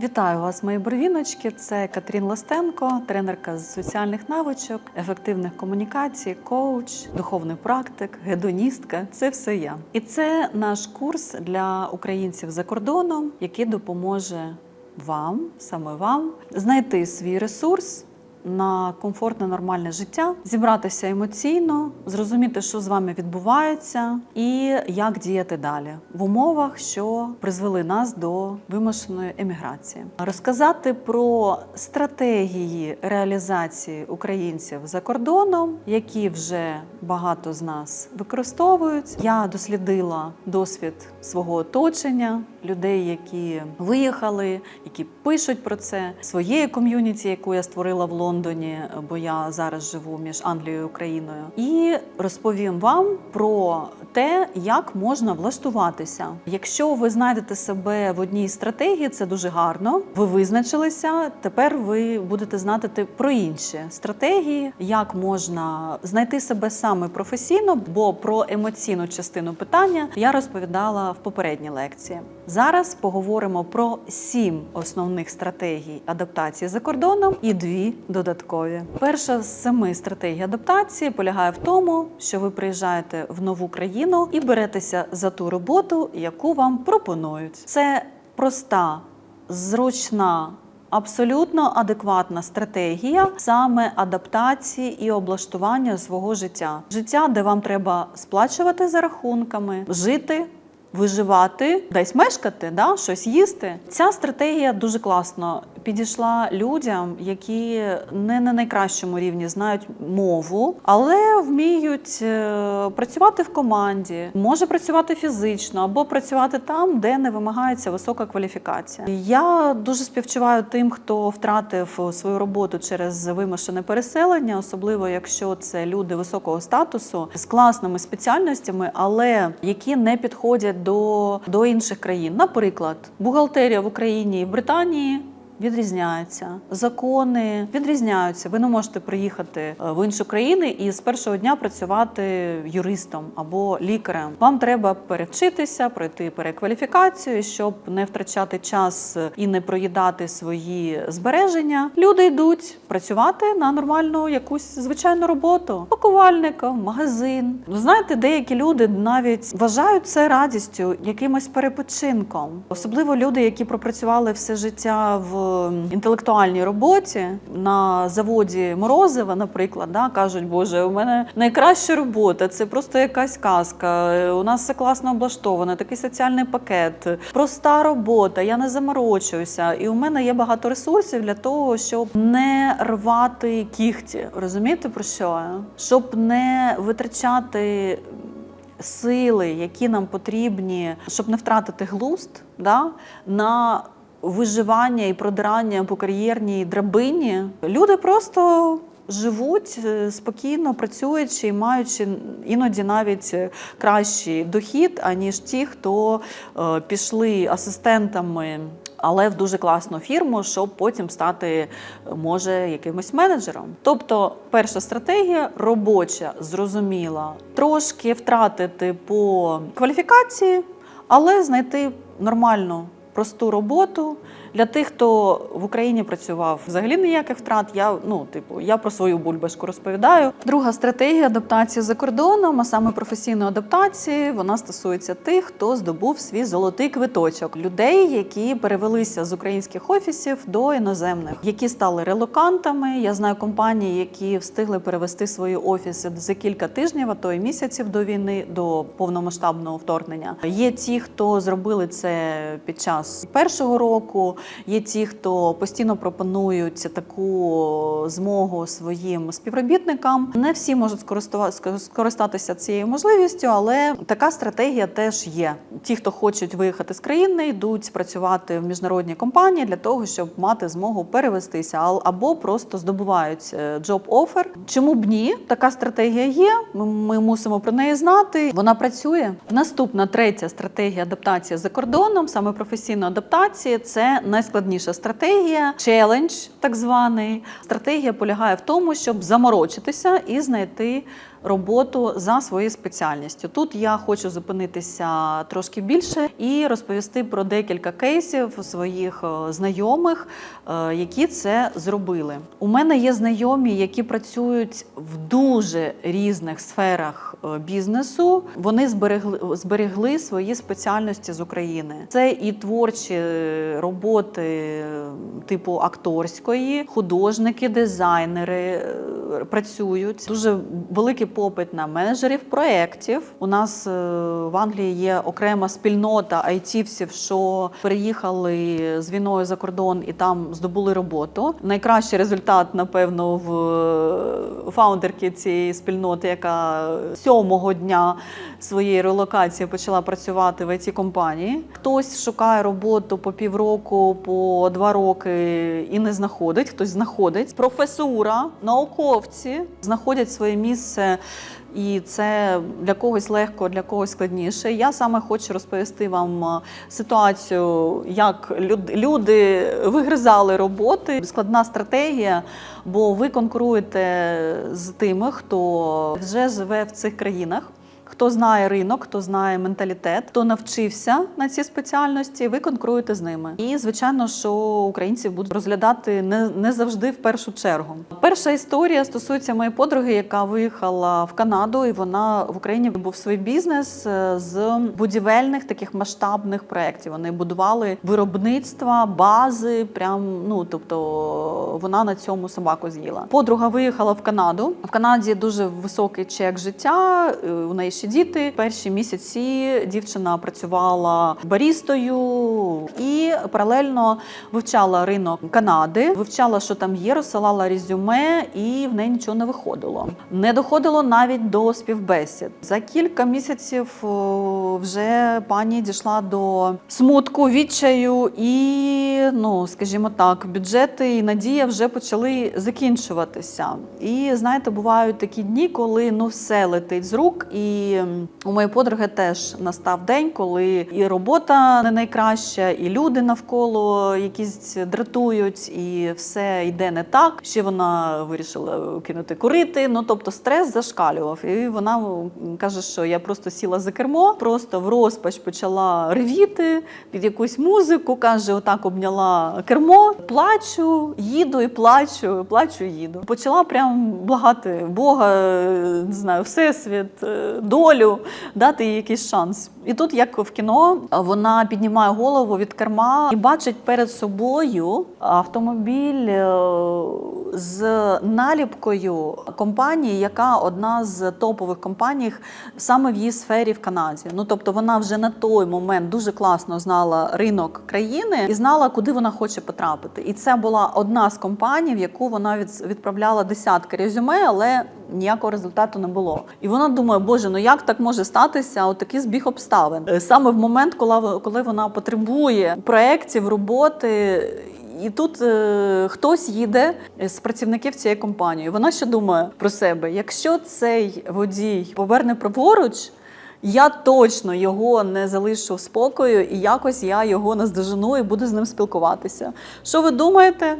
Вітаю вас, мої борвіночки. Це Катрін Ластенко, тренерка з соціальних навичок, ефективних комунікацій, коуч, духовний практик, гедоністка. Це все я. І це наш курс для українців за кордоном, який допоможе вам, саме вам, знайти свій ресурс. На комфортне нормальне життя, зібратися емоційно, зрозуміти, що з вами відбувається, і як діяти далі в умовах, що призвели нас до вимушеної еміграції. Розказати про стратегії реалізації українців за кордоном, які вже багато з нас використовують. Я дослідила досвід свого оточення, людей, які виїхали, які пишуть про це, своєї ком'юніті, яку я створила в Лондоні, бо я зараз живу між Англією і Україною, і розповім вам про те, як можна влаштуватися. Якщо ви знайдете себе в одній стратегії, це дуже гарно. Ви визначилися. Тепер ви будете знати про інші стратегії, як можна знайти себе саме професійно, бо про емоційну частину питання я розповідала в попередній лекції. Зараз поговоримо про сім основних стратегій адаптації за кордоном і дві додаткові. Перша з семи стратегій адаптації полягає в тому, що ви приїжджаєте в нову країну і беретеся за ту роботу, яку вам пропонують. Це проста, зручна. Абсолютно адекватна стратегія саме адаптації і облаштування свого життя. Життя, де вам треба сплачувати за рахунками, жити виживати, десь мешкати, да, щось їсти. Ця стратегія дуже класно підійшла людям, які не на найкращому рівні знають мову, але вміють е, працювати в команді, може працювати фізично або працювати там, де не вимагається висока кваліфікація. Я дуже співчуваю тим, хто втратив свою роботу через вимушене переселення, особливо якщо це люди високого статусу з класними спеціальностями, але які не підходять до, до інших країн. Наприклад, бухгалтерія в Україні і Британії. Відрізняється закони відрізняються. Ви не можете приїхати е, в іншу країну і з першого дня працювати юристом або лікарем. Вам треба перевчитися, пройти перекваліфікацію, щоб не втрачати час і не проїдати свої збереження. Люди йдуть працювати на нормальну якусь звичайну роботу, пакувальником, магазин. Знаєте, деякі люди навіть вважають це радістю, якимось перепочинком, особливо люди, які пропрацювали все життя в інтелектуальній роботі на заводі Морозива, наприклад, да, кажуть, Боже, у мене найкраща робота, це просто якась казка. У нас все класно облаштовано, такий соціальний пакет, проста робота, я не заморочуюся. І у мене є багато ресурсів для того, щоб не рвати кігті. Розумієте про що? Щоб не витрачати сили, які нам потрібні, щоб не втратити глузд, да, на виживання і продирання по кар'єрній драбині. Люди просто. Живуть е, спокійно, працюючи і маючи іноді навіть е, кращий дохід, аніж ті, хто е, пішли асистентами, але в дуже класну фірму, щоб потім стати може якимось менеджером. Тобто, перша стратегія робоча, зрозуміла, трошки втратити по кваліфікації, але знайти нормальну просту роботу. Для тих, хто в Україні працював, взагалі ніяких втрат. Я ну, типу, я про свою бульбашку розповідаю. Друга стратегія адаптації за кордоном, а саме професійної адаптації, вона стосується тих, хто здобув свій золотий квиточок, людей, які перевелися з українських офісів до іноземних, які стали релокантами. Я знаю компанії, які встигли перевести свої офіси за кілька тижнів, а то й місяців до війни, до повномасштабного вторгнення. Є ті, хто зробили це під час першого року. Є ті, хто постійно пропонують таку змогу своїм співробітникам. Не всі можуть скористатися цією можливістю, але така стратегія теж є. Ті, хто хочуть виїхати з країни, йдуть працювати в міжнародній компанії для того, щоб мати змогу перевестися, або просто здобувають джоб офер. Чому б ні? Така стратегія є. Ми, мусимо про неї знати. Вона працює. Наступна третя стратегія адаптації за кордоном, саме професійної адаптації, це найскладніша стратегія, челендж, так званий. Стратегія полягає в тому, щоб заморочитися і знайти роботу за своєю спеціальністю. Тут я хочу зупинитися трошки більше і розповісти про декілька кейсів своїх е, знайомих, е, які це зробили. У мене є знайомі, які працюють в дуже різних сферах е, бізнесу. Вони зберегли зберегли свої спеціальності з України. Це і творчі роботи типу акторської, художники, дизайнери працюють. Дуже великий попит на менеджерів проєктів. У нас е, в Англії є окрема спільнота айтівців, що переїхали з війною за кордон і там здобули роботу. Найкращий результат, напевно, в е, фаундерки цієї спільноти, яка сьомого дня своєї релокації почала працювати в it компанії. Хтось шукає роботу по півроку, по два роки і не знаходить. Хтось знаходить. Професура, науковці знаходять своє місце. І це для когось легко, для когось складніше. Я саме хочу розповісти вам е, ситуацію, як люди вигризали роботи. Складна стратегія, бо ви конкуруєте з тими, хто вже живе в цих країнах. Хто знає ринок, хто знає менталітет, хто навчився на ці спеціальності, ви конкуруєте з ними. І звичайно, що українці будуть розглядати не, не завжди в першу чергу. Перша історія стосується моєї подруги, яка виїхала в Канаду, і вона в Україні був свій бізнес е, з будівельних таких масштабних проєктів. Вони будували виробництва, бази. Прям ну тобто вона на цьому собаку з'їла. Подруга виїхала в Канаду. В Канаді дуже високий чек життя. е, У неї ще діти. Перші місяці дівчина працювала барістою і паралельно вивчала ринок Канади, вивчала, що там є, розсилала резюме, і в неї нічого не виходило. Не доходило навіть до співбесід. За кілька місяців вже пані дійшла до смутку, відчаю, і ну скажімо так, бюджети і надія вже почали закінчуватися. І знаєте, бувають такі дні, коли ну все летить з рук. І м, у моєї подруги теж настав день, коли і робота не найкраща, і люди навколо якісь дратують, і все йде не так. Ще вона вирішила кинути курити. Ну тобто стрес зашкалював. І вона каже, що я просто сіла за кермо, просто в розпач почала ревіти під якусь музику. каже, отак обняла кермо, плачу, їду і плачу, плачу, їду. Почала прям благати Бога, е, не знаю, всесвіт, е, долю, дати їй якийсь шанс. І тут, як в кіно, вона піднімає голову від керма і бачить перед собою автомобіль е, з наліпкою компанії, яка одна з топових компаній саме в її сфері в Канаді. Ну тобто вона вже на той момент дуже класно знала ринок країни і знала, куди вона хоче потрапити. І це була одна з компаній, в яку вона відправляла десятки резюме, але ніякого результату не було. І вона думає, боже, ну як так може статися? От такий збіг обставин Е, саме в момент, коли, коли вона потребує проєктів, роботи. І тут е, хтось їде з працівників цієї компанії. Вона ще думає про себе: якщо цей водій поверне праворуч, я точно його не залишу в спокою, і якось я його наздожену і буду з ним спілкуватися. Що ви думаєте?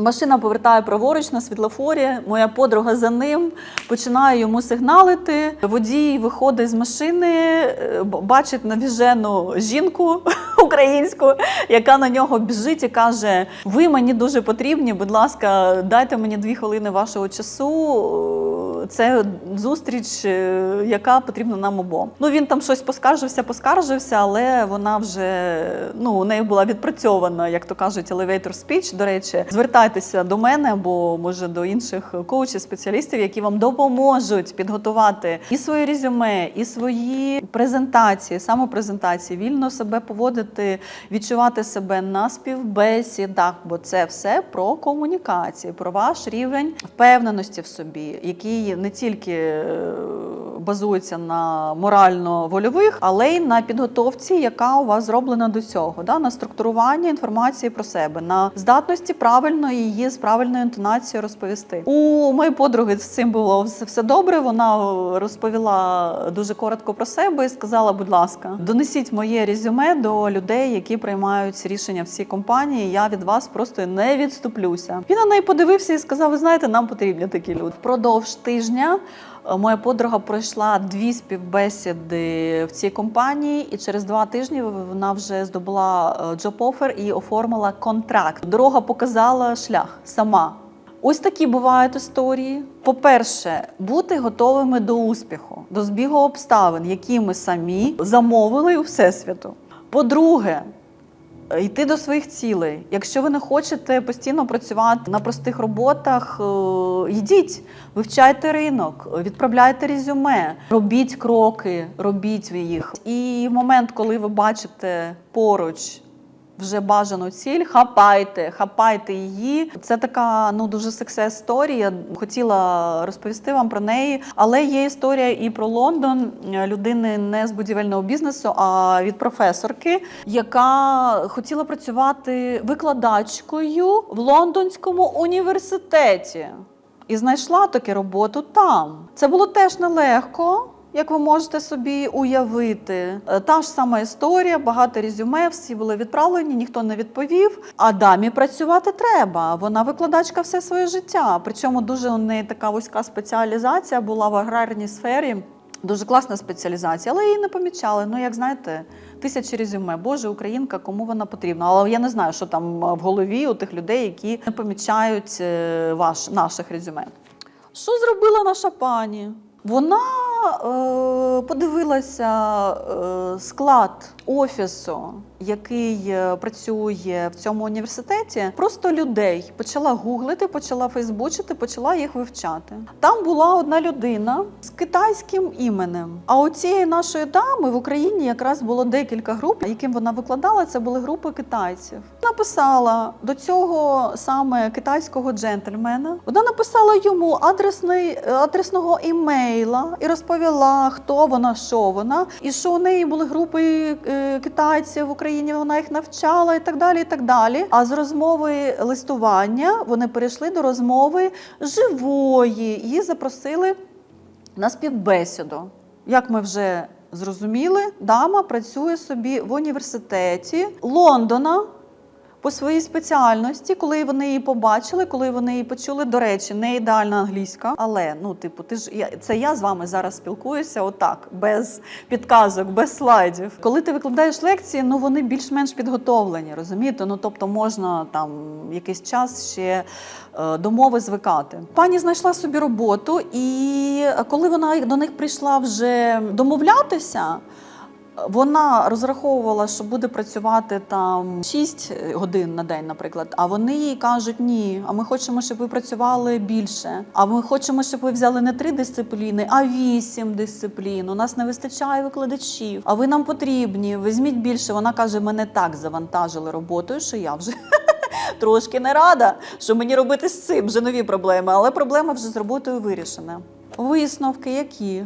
Машина повертає праворуч на світлофорі. Моя подруга за ним починає йому сигналити. Водій виходить з машини, е, бачить навіжену жінку українську, яка на нього біжить і каже: Ви мені дуже потрібні. Будь ласка, дайте мені дві хвилини вашого часу. Це зустріч, е, яка потрібна нам обом. Ну він там щось поскаржився, поскаржився, але вона вже ну у неї була відпрацьована, як то кажуть, elevator speech. До речі, звертайтеся до мене або може до інших коучів, спеціалістів, які вам допоможуть підготувати і своє резюме, і свої презентації, самопрезентації, вільно себе поводити, відчувати себе на співбесідах, бо це все про комунікації, про ваш рівень впевненості в собі, який не тільки е, базується на морально-вольових, але й на підготовці, яка у вас зроблена до цього, да? на структуруванні інформації про себе, на здатності правильно її з правильною інтонацією розповісти. У моєї подруги з цим було все, все добре. Вона е, розповіла дуже коротко про себе і сказала: будь ласка, донесіть моє резюме до людей, які приймають рішення в цій компанії. Я від вас просто не відступлюся. Він на неї подивився і сказав: Ви знаєте, нам потрібні такі люди. Впродовж тижня тижня е, моя подруга пройшла дві співбесіди в цій компанії, і через два тижні вона вже здобула offer і оформила контракт. Дорога показала шлях сама. Ось такі бувають історії. По-перше, бути готовими до успіху, до збігу обставин, які ми самі замовили у всесвіту. По-друге, йти до своїх цілей. Якщо ви не хочете постійно працювати на простих роботах, е, йдіть, вивчайте ринок, відправляйте резюме, робіть кроки, робіть їх. І в момент, коли ви бачите поруч. Вже бажану ціль, хапайте, хапайте її. Це така ну дуже секс сторія. Хотіла розповісти вам про неї, але є історія і про Лондон людини не з будівельного бізнесу, а від професорки, яка хотіла працювати викладачкою в лондонському університеті і знайшла таки роботу там. Це було теж нелегко. Як ви можете собі уявити, Е, та ж сама історія, багато резюме, всі були відправлені, ніхто не відповів. А дамі працювати треба. Вона викладачка все своє життя. Причому дуже у неї така вузька спеціалізація була в аграрній сфері. Дуже класна спеціалізація, але її не помічали. Ну, як знаєте, тисячі резюме. Боже, українка, кому вона потрібна? Але я не знаю, що там в голові у тих людей, які не помічають е, ваш наших резюме. Що зробила наша пані? Вона е, подивилася е, склад офісу, який е, працює в цьому університеті. Просто людей почала гуглити, почала фейсбучити, почала їх вивчати. Там була одна людина з китайським іменем. А у цієї нашої дами в Україні якраз було декілька груп, яким вона викладала. Це були групи китайців. Написала до цього саме китайського джентльмена. Вона написала йому адресний адресного імейла і розповіла, хто вона, що вона, і що у неї були групи е, китайців в Україні. Вона їх навчала і так далі. І так далі. А з розмови листування вони перейшли до розмови живої. Її запросили на співбесіду. Як ми вже зрозуміли, дама працює собі в університеті Лондона. По своїй спеціальності, коли вони її побачили, коли вони її почули, до речі, не ідеальна англійська, але ну, типу, ти ж я це я з вами зараз спілкуюся, отак, без підказок, без слайдів. Коли ти викладаєш лекції, ну вони більш-менш підготовлені, розумієте? Ну тобто можна там якийсь час ще е, до мови звикати. Пані знайшла собі роботу, і коли вона до них прийшла вже домовлятися. Вона розраховувала, що буде працювати там 6 годин на день, наприклад. А вони їй кажуть: ні, а ми хочемо, щоб ви працювали більше. А ми хочемо, щоб ви взяли не три дисципліни, а вісім дисциплін. У нас не вистачає викладачів. А ви нам потрібні. Візьміть більше. Вона каже: мене так завантажили роботою, що я вже. Трошки не рада, що мені робити з цим вже нові проблеми, але проблема вже з роботою вирішена. Висновки які?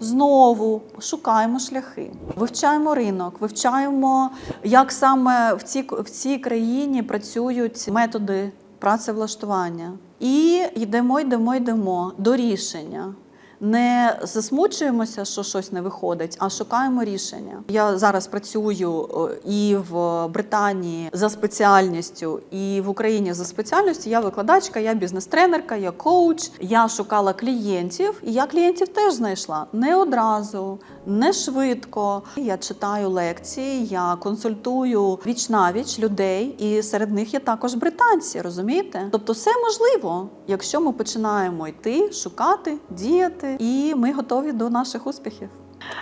Знову шукаємо шляхи, вивчаємо ринок, вивчаємо, як саме в цій, в цій країні працюють методи працевлаштування. І йдемо, йдемо, йдемо до рішення. Не засмучуємося, що щось не виходить, а шукаємо рішення. Я зараз працюю е, і в Британії за спеціальністю, і в Україні за спеціальністю. Я викладачка, я бізнес-тренерка, я коуч. Я шукала клієнтів, і я клієнтів теж знайшла не одразу, не швидко. Я читаю лекції, я консультую віч навіч людей, і серед них є також британці. Розумієте? Тобто, все можливо, якщо ми починаємо йти, шукати, діяти, і ми готові до наших успіхів.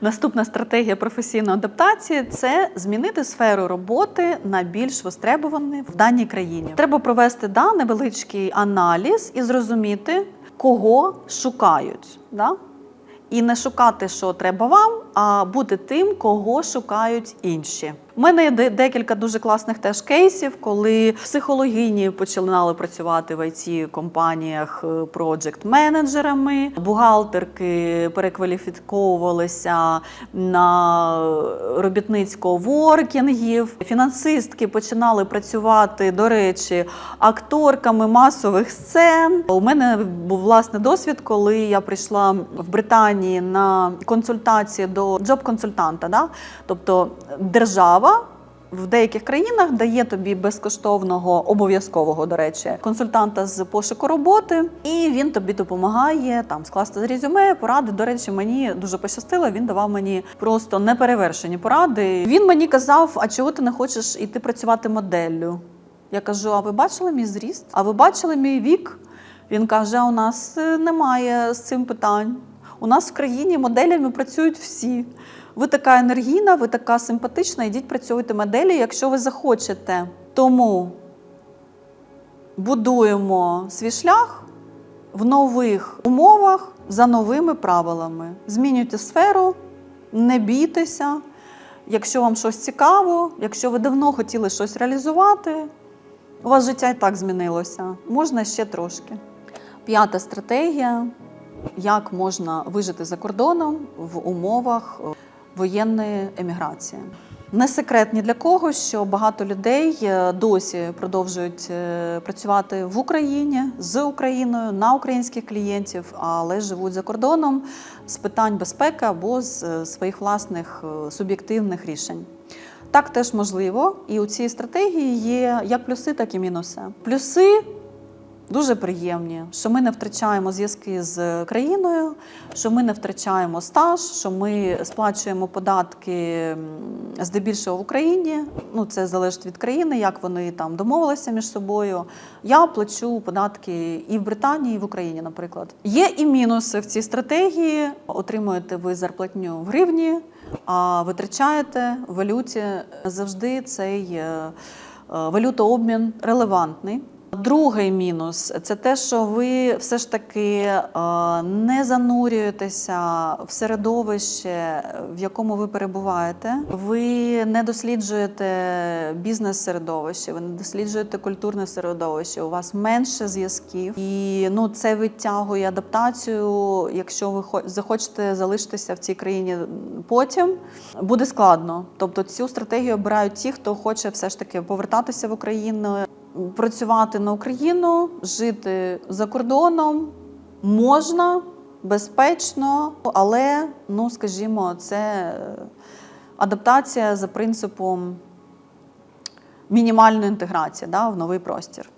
Наступна стратегія професійної адаптації це змінити сферу роботи на більш востребовані в даній країні. Треба провести да, невеличкий аналіз і зрозуміти, кого шукають. Да? І не шукати, що треба вам, а бути тим, кого шукають інші. У мене є декілька дуже класних теж кейсів, коли психологині починали працювати в it компаніях проджект-менеджерами, бухгалтерки перекваліфіковувалися на робітницько-воркінгів, фінансистки починали працювати, до речі, акторками масових сцен. У мене був власний досвід, коли я прийшла в Британії на консультації до джоб-консультанта. Да? Тобто держава в деяких країнах дає тобі безкоштовного обов'язкового, до речі, консультанта з пошуку роботи, і він тобі допомагає там скласти резюме, поради. До речі, мені дуже пощастило. Він давав мені просто неперевершені поради. Він мені казав: а чого ти не хочеш іти працювати моделлю? Я кажу: а ви бачили мій зріст? А ви бачили мій вік? Він каже: а у нас е, немає з цим питань. У нас в країні моделями працюють всі. Ви така енергійна, ви така симпатична, ідіть працюйте моделі, якщо ви захочете. Тому будуємо свій шлях в нових умовах за новими правилами. Змінюйте сферу, не бійтеся. Якщо вам щось цікаво, якщо ви давно хотіли щось реалізувати, у вас життя і так змінилося. Можна ще трошки. П'ята стратегія як можна вижити за кордоном в умовах е, воєнної еміграції. Не секрет ні для кого, що багато людей е, досі продовжують е, працювати в Україні з Україною на українських клієнтів, але живуть за кордоном з питань безпеки або з своїх власних суб'єктивних рішень. Так теж можливо, і у цій стратегії є як плюси, так і мінуси. Плюси дуже приємні, що ми не втрачаємо зв'язки з країною, що ми не втрачаємо стаж, що ми сплачуємо податки здебільшого в Україні. Ну це залежить від країни, як вони там домовилися між собою. Я плачу податки і в Британії, і в Україні, наприклад. Є і мінуси в цій стратегії. Отримуєте ви зарплатню в гривні, а витрачаєте в валюті завжди цей е, е, валютообмін релевантний. Другий мінус це те, що ви все ж таки е, не занурюєтеся в середовище, в якому ви перебуваєте. Ви не досліджуєте бізнес-середовище, ви не досліджуєте культурне середовище. У вас менше зв'язків, і ну це відтягує адаптацію. Якщо ви хо- захочете залишитися в цій країні потім, буде складно. Тобто цю стратегію обирають ті, хто хоче все ж таки повертатися в Україну працювати на Україну, жити за кордоном можна безпечно, але, ну скажімо, це адаптація за принципом мінімальної інтеграції да, в новий простір.